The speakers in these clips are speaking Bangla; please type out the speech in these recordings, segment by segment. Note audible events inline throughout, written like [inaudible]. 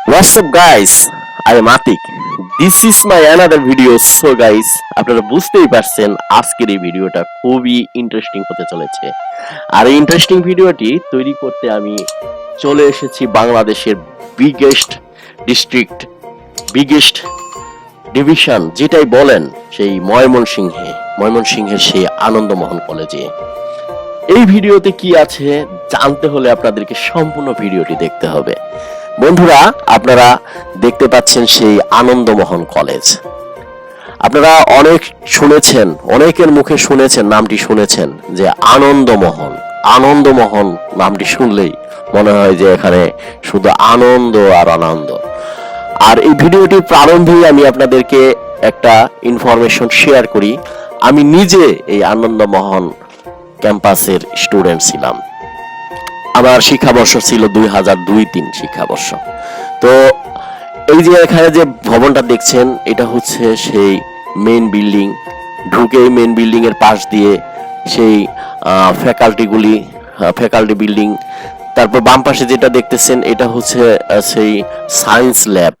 What's up guys? I am Atik. This is my another video. So guys, আপনারা বুঝতেই পারছেন আজকের এই ভিডিওটা খুবই ইন্টারেস্টিং হতে চলেছে আর এই ইন্টারেস্টিং ভিডিওটি তৈরি করতে আমি চলে এসেছি বাংলাদেশের বিগেস্ট ডিস্ট্রিক্ট বিগেস্ট ডিভিশন যেটাই বলেন সেই ময়মনসিংহে ময়মনসিংহের সেই আনন্দমোহন কলেজে এই ভিডিওতে কি আছে জানতে হলে আপনাদেরকে সম্পূর্ণ ভিডিওটি দেখতে হবে বন্ধুরা, আপনারা দেখতে পাচ্ছেন সেই আনন্দমোহন কলেজ। আপনারা অনেক শুনেছেন, অনেকের মুখে শুনেছেন, নামটি শুনেছেন যে আনন্দমোহন। আনন্দমোহন নামটি শুনলেই মনে হয় যে এখানে শুধু আনন্দ আর আনন্দ। আর এই ভিডিওটি প্রারম্ভেই আমি আপনাদেরকে একটা ইনফরমেশন শেয়ার করি। আমি নিজে এই আনন্দমোহন ক্যাম্পাসের স্টুডেন্ট ছিলাম। আমার শিক্ষাবর্ষ ছিল দুই হাজার দুই তিন শিক্ষাবর্ষ। তো এই যে এখানে যে ভবনটা দেখছেন, এটা হচ্ছে সেই মেন বিল্ডিং ঢুকেই মেন বিল্ডিং এর পাশ দিয়ে সেই ফ্যাকাল্টিগুলি ফ্যাকাল্টি বিল্ডিং তারপর বাম পাশে যেটা দেখতেছেন, এটা হচ্ছে সেই সায়েন্স ল্যাব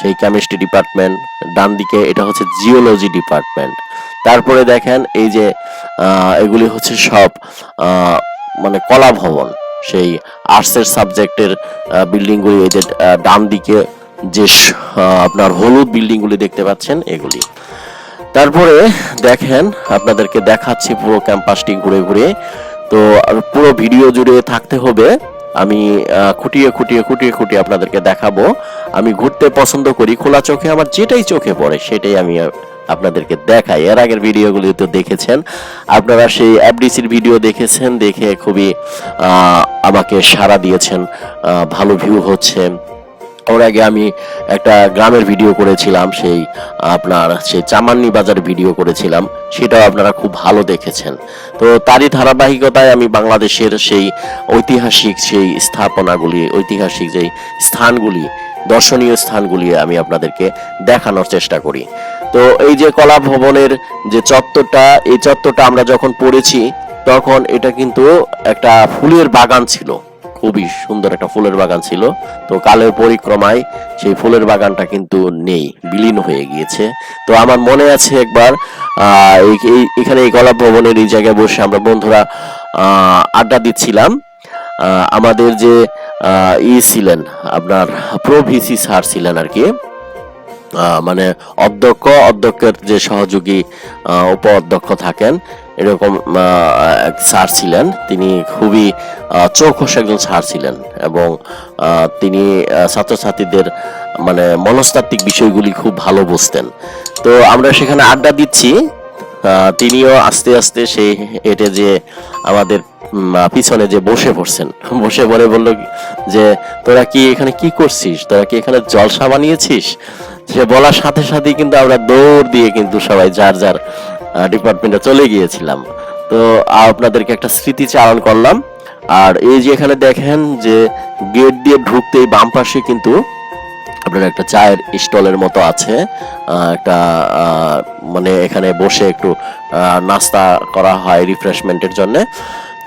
সেই কেমিস্ট্রি ডিপার্টমেন্ট ডান দিকে এটা হচ্ছে জিওলজি ডিপার্টমেন্ট তারপরে দেখেন এই যে এগুলি হচ্ছে সব মানে কলা ভবন, সেই আর্টসের সাবজেক্টের বিল্ডিংগুলি এই যে ডান দিকে যে আপনার হলুদ বিল্ডিংগুলি দেখতে পাচ্ছেন, এগুলি। তারপরে দেখেন, আপনাদেরকে দেখাচ্ছি পুরো ক্যাম্পাসটি ঘুরে ঘুরে। তো পুরো ভিডিও জুড়ে থাকতে হবে। আমি খুঁটিয়ে খুঁটিয়ে খুঁটিয়ে খুঁটিয়ে আপনাদেরকে দেখাবো। আমি ঘুরতে পছন্দ করি, খোলা চোখে, আমার যেটাই চোখে পড়ে, সেটাই আমি আপনাদেরকে দেখাই এর আগের ভিডিওগুলি তো দেখেছেন। আপনারা সেই এফডিসির ভিডিও দেখেছেন, দেখে খুবই আমাকে সাড়া দিয়েছেন ভালো ভিউ হচ্ছে। ওর আগে আমি একটা গ্রামের ভিডিও করেছিলাম, সেই আপনার সেই চামান্নি বাজার ভিডিও করেছিলাম, সেটাও আপনারা খুব ভালো দেখেছেন। তো তারই ধারাবাহিকতায় আমি বাংলাদেশের সেই ঐতিহাসিক সেই স্থাপনাগুলি, ঐতিহাসিক যেই স্থানগুলি, দর্শনীয় স্থানগুলি আমি আপনাদেরকে দেখানোর চেষ্টা করি। তো এই যে কলা ভবনের যে চত্বরটা, এই চত্বরটা আমরা যখন পড়েছি, তখন এটা কিন্তু একটা ফুলের বাগান ছিল। খুবই সুন্দর একটা ফুলের বাগান ছিল। তো কালের পরিক্রমায় সেই ফুলের বাগানটা কিন্তু নেই, বিলীন হয়ে গিয়েছে। তো আমার মনে আছে একবার এখানে এই কলা ভবনের এই জায়গায় বসে আমরা বন্ধুরা আড্ডা দিচ্ছিলাম। আমাদের যে ই ছিলেন, আপনার প্রো ভিসি স্যার ছিলেন আর কি। মানে অধ্যক্ষ, অধ্যক্ষের যে সহযোগী উপ অধ্যক্ষ থাকেন, এরকম স্যার ছিলেন। তিনি খুবই চৌখস একজন স্যার ছিলেন এবং তিনি ছাত্রছাত্রীদের মানে মনস্তাত্ত্বিক বিষয়গুলি খুব ভালো বুঝতেন। তো আমরা সেখানে আড্ডা দিচ্ছি। তিনিও আস্তে আস্তে সেই হেঁটে যে আমাদের পিছনে যে বসে পড়ছেন, বসে পড়ে বলল যে, তোরা কি এখানে কি করছিস? তোরা কি এখানে জলসা বানিয়েছিস? সে বলার সাথে সাথেই কিন্তু আমরা দৌড় দিয়ে কিন্তু সবাই যার যার ডিপার্টমেন্টে চলে গিয়েছিলাম। তো আপনাদেরকে একটা স্মৃতি চারণ করলাম। আর এই যে এখানে দেখেন যে গেট দিয়ে ঢুকতেই বাম পাশে কিন্তু আপনার একটা চায়ের স্টলের মতো আছে। একটা মানে এখানে বসে একটু নাস্তা করা হয় রিফ্রেশমেন্টের জন্য।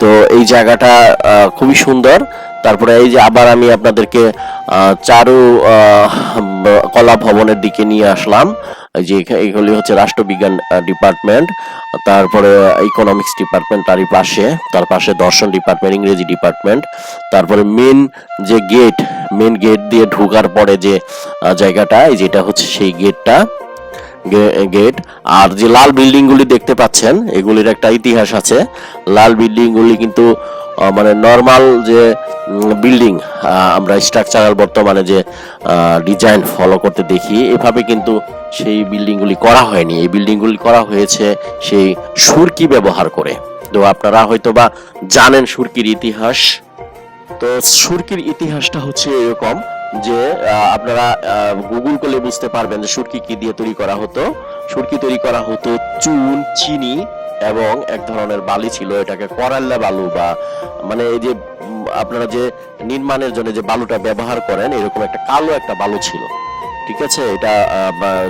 তো এই জায়গাটা খুবই সুন্দর। তারপরে এই যে আবার আমি আপনাদেরকে চারু কলা ভবনের দিকে নিয়ে আসলাম। যে এগুলি হচ্ছে রাষ্ট্রবিজ্ঞান ডিপার্টমেন্ট। তারপরে ইকোনমিক্স ডিপার্টমেন্ট তারই পাশে। তার পাশে দর্শন ডিপার্টমেন্ট, ইংরেজি ডিপার্টমেন্ট। তারপরে মেন যে গেট, মেন গেট দিয়ে ঢোকার পরে যে জায়গাটা, এই যেটা হচ্ছে সেই গেটটা। গেট। আর যে লাল বিল্ডিং গুলি দেখতে পাচ্ছেন, এগুলির একটা ইতিহাস আছে। লাল বিল্ডিং গুলি কিন্তু মানে নর্মাল যে বিল্ডিং আমরা স্ট্রাকচারাল বর্তমানে যে ডিজাইন ফলো করতে দেখি, এভাবে কিন্তু সেই বিল্ডিং গুলি করা হয়নি। এই বিল্ডিং গুলি করা হয়েছে সেই সুরকি ব্যবহার করে। তো আপনারা হয়তো বা জানেন সুরকির ইতিহাস। তো সুরকির ইতিহাসটা হচ্ছে এরকম যে আপনারা গুগল করলে বুঝতে পারবেন যে সুরকি কি দিয়ে তৈরি করা হতো। সুরকি তৈরি করা হতো চুন, চিনি এবং এক ধরনের বালি ছিল, এটাকে করাল্লা বালু বা মানে এই যে আপনারা যে নির্মাণের জন্য যে বালুটা ব্যবহার করেন, এরকম একটা কালো একটা বালু ছিল। ঠিক আছে? এটা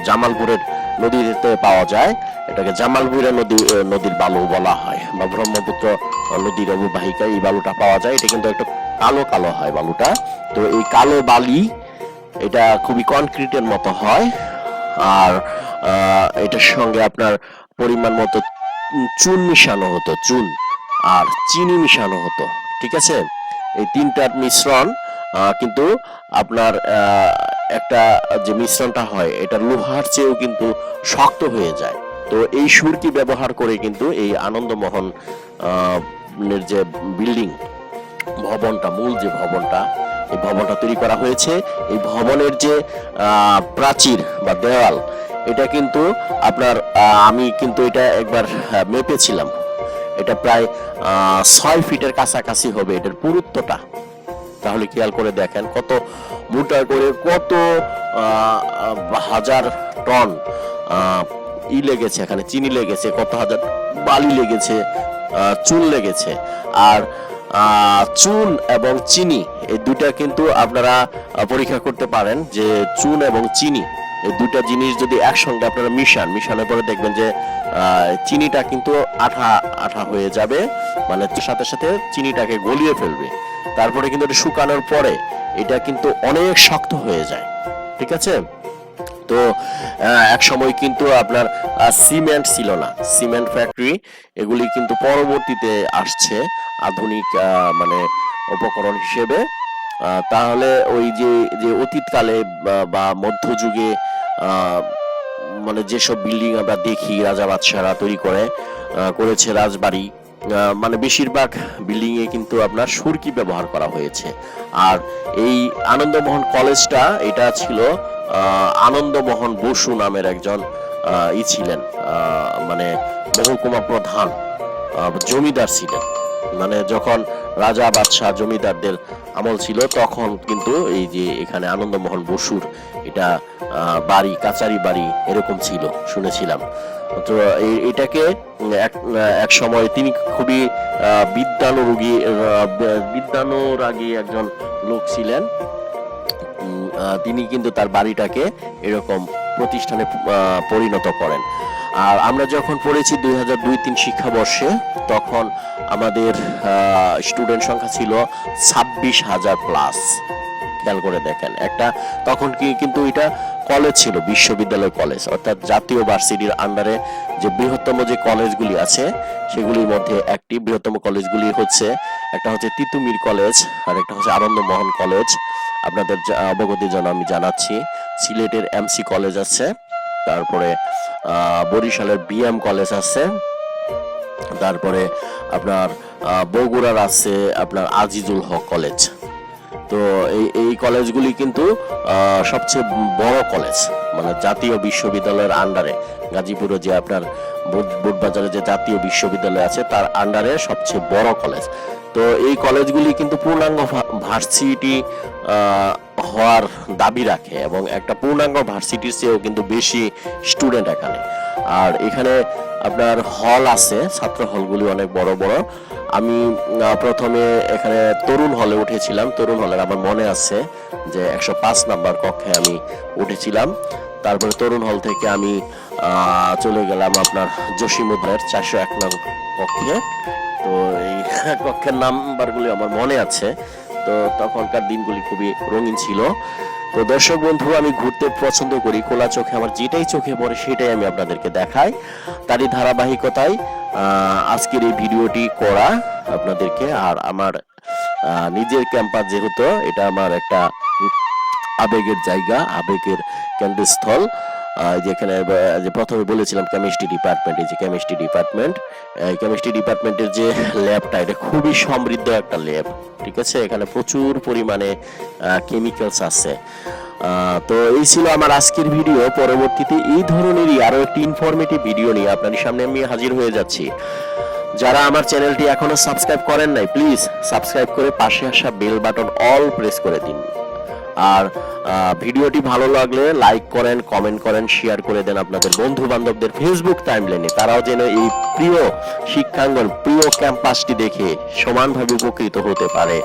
জামালপুরের নদীতে পাওয়া যায়। এটাকে জামালপুরা নদী নদীর বালু বলা হয়। বা ব্রহ্মপুত্র নদীর অববাহিকায় এই বালুটা পাওয়া যায়। এটা কিন্তু একটা কালো কালো হয় বালুটা। তো এই কালো বালি, এটা খুবই কনক্রিটের মতো হয়। আর এটার সঙ্গে আপনার পরিমাণ মতো চুন মিশানো হতো, চুন। আর চিনি মিশানো হতো, ঠিক আছে? এই তিনটার মিশ্রণ কিন্তু আপনার একটা যে মিশ্রণটা হয়, এটা লোহার চেয়েও কিন্তু শক্ত হয়ে যায়। তো এই সুরকি ব্যবহার করে কিন্তু এই আনন্দমোহন যে বিল্ডিং ভবনটা, মূল যে ভবনটা, এই ভবনটা তৈরি করা হয়েছে। এই ভবনের যে প্রাচীর বা দেওয়াল, এটা কিন্তু আপনার আমি কিন্তু এটা একবার মেপেছিলাম। এটা প্রায় ছয় ফিটের কাছাকাছি হবে এটার পুরুত্বটা। তাহলে খেয়াল করে দেখেন কত মোটা করে, কত হাজার টন ই লেগেছে এখানে, চিনি লেগেছে, কত হাজার বালি লেগেছে চুন লেগেছে। আর চুন এবং চিনি, এই দুটা কিন্তু আপনারা পরীক্ষা করতে পারেন যে চুন এবং চিনি, এই দুটা জিনিস যদি একসঙ্গে আপনারা মিশান, মিশানোর পরে দেখবেন যে চিনিটা কিন্তু আঠা আঠা হয়ে যাবে মানে সাথে সাথে চিনিটাকে গলিয়ে ফেলবে। তারপরে কিন্তু এটা শুকানোর পরে এটা কিন্তু অনেক শক্ত হয়ে যায়। ঠিক আছে? তো এক সময় কিন্তু আপনার সিমেন্ট ছিল না। সিমেন্ট ফ্যাক্টরি এগুলি কিন্তু পরবর্তীতে আসছে আধুনিক মানে উপকরণ হিসেবে। তাহলে ওই যে যে অতীতকালে, বা- মধ্যযুগে মানে যেসব বিল্ডিং আমরা দেখি, রাজা বাদশাহরা তৈরি করে করেছে রাজবাড়ি মানে বেশিরভাগ বিল্ডিং এ কিন্তু আপনার সুরকি ব্যবহার করা হয়েছে। আর এই আনন্দমোহন কলেজটা এটা ছিল আনন্দমোহন বসু নামের একজন ই ছিলেন মানে মহকুমা প্রধান জমিদার ছিলেন। মানে যখন রাজা বাদশাহ জমিদারদের আমল ছিল, তখন কিন্তু এই যে এখানে আনন্দমোহন বসুর এটা বাড়ি, কাচারি বাড়ি এরকম ছিল, শুনেছিলাম। তো এটাকে এক সময় তিনি খুবই বিদ্যানুরোগী বিদ্যানুরাগী একজন লোক ছিলেন। তিনি কিন্তু তার বাড়িটাকে এরকম প্রতিষ্ঠানে পরিণত করেন। আর আমরা যখন পড়েছি দুই হাজার দুই তিন শিক্ষাবর্ষে, তখন আমাদের স্টুডেন্ট সংখ্যা ছিল ছাব্বিশ হাজার প্লাস খেয়াল করে দেখেন। একটা তখন কি কিন্তু এটা কলেজ ছিল, বিশ্ববিদ্যালয় কলেজ অর্থাৎ জাতীয় ভার্সিটির আন্ডারে যে বৃহত্তম যে কলেজগুলি আছে, সেগুলির মধ্যে একটি বৃহত্তম কলেজগুলি হচ্ছে, একটা হচ্ছে তিতুমির কলেজ আর একটা হচ্ছে আনন্দমোহন কলেজ আপনাদের অবগতির জন্য আমি জানাচ্ছি, সিলেটের এমসি কলেজ আছে, তারপরে বরিশালের বিএম কলেজ আছে, তারপরে আপনার বগুড়ার আছে, আপনার আজিজুল হক কলেজ তো এই এই কলেজগুলি কিন্তু সবচেয়ে বড় কলেজ মানে জাতীয় বিশ্ববিদ্যালয়ের আন্ডারে গাজীপুরে যে আপনার বুট- বুটবাজারে যে জাতীয় বিশ্ববিদ্যালয় আছে, তার আন্ডারে সবচেয়ে বড় কলেজ। তো এই কলেজগুলি কিন্তু পূর্ণাঙ্গ ভার্সিটি হওয়ার দাবি রাখে এবং একটা পূর্ণাঙ্গ ভার্সিটির চেয়েও কিন্তু বেশি স্টুডেন্ট এখানে। আর এখানে আপনার হল আছে, ছাত্র হলগুলি অনেক বড় বড়। আমি প্রথমে এখানে তরুণ হলে উঠেছিলাম। তরুণ হলের আমার মনে আছে যে একশো পাঁচ নাম্বার কক্ষে আমি উঠেছিলাম। তারপরে তরুণ হল থেকে আমি চলে গেলাম আপনার জসিমুদ্রের চারশো এক নং কক্ষে। তো এই [laughs] কক্ষের নাম্বারগুলি আমার মনে আছে। তো তখনকার দিনগুলি খুবই রঙিন ছিল। তো দর্শক বন্ধু, আমি ঘুরতে পছন্দ করি। খোলা চোখে আমার যেটাই চোখে পড়ে, সেটাই আমি আপনাদেরকে দেখাই। তারই ধারাবাহিকতায় আজকের এই ভিডিওটি করা আপনাদেরকে আর আমার নিজের ক্যাম্পাস যেহেতু, এটা আমার একটা আবেগের জায়গা, আবেগের কেন্দ্রস্থল। যেখানে যে প্রথমে বলেছিলাম কেমিস্ট্রি ডিপার্টমেন্ট এই যে কেমিস্ট্রি ডিপার্টমেন্ট কেমিস্ট্রি ডিপার্টমেন্টের যে ল্যাবটা এটা খুবই সমৃদ্ধ একটা ল্যাব ঠিক আছে? এখানে প্রচুর পরিমাণে কেমিক্যালস আছে। তো এই ছিল আমার আজকের ভিডিও পরবর্তীতে এই ধরনেরই আরও একটি ইনফরমেটিভ ভিডিও নিয়ে আপনাদের সামনে আমি হাজির হয়ে যাচ্ছি। যারা আমার চ্যানেলটি এখনও সাবস্ক্রাইব করেন নাই প্লিজ সাবস্ক্রাইব করে পাশে আসা বেল বাটন অল প্রেস করে দিন। আর ভিডিওটি ভালো লাগলে লাইক করেন কমেন্ট করেন শেয়ার করে দেন আপনাদের বন্ধু বান্ধবদের ফেসবুক টাইমলাইনে তারাও যেন এই প্রিয় শিক্ষাঙ্গন, প্রিয় ক্যাম্পাসটি দেখে সমানভাবে উপকৃত হতে পারে।